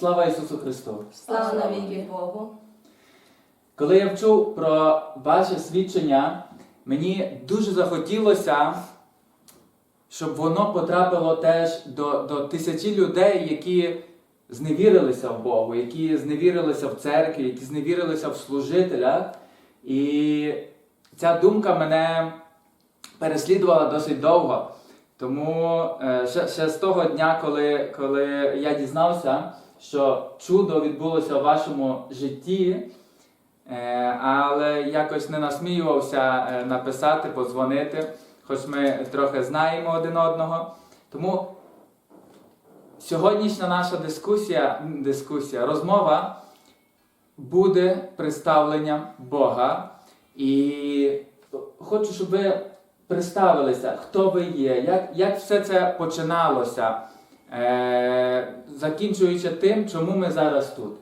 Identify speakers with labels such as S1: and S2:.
S1: Слава Ісусу Христу!
S2: Слава навіки Богу.
S1: Коли я вчув про ваше свідчення, мені дуже захотілося, щоб воно потрапило теж до, до тисячі людей, які зневірилися в Богу, які зневірилися в церкві, які зневірилися в служителях. І ця думка мене переслідувала досить довго. Тому е, ще, ще з того дня, коли, коли я дізнався, що чудо відбулося в вашому житті, Е, але якось не насміювався е, написати, подзвонити, хоч ми трохи знаємо один одного. Тому сьогоднішня наша дискусія, дискусія, розмова буде представленням Бога. І хочу, щоб ви представилися, хто ви є, як, як все це починалося, е, закінчуючи тим, чому ми зараз тут.